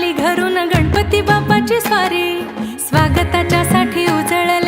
आली घरून गणपती बाप्पाची स्वारी. स्वागताच्या साठी उजळ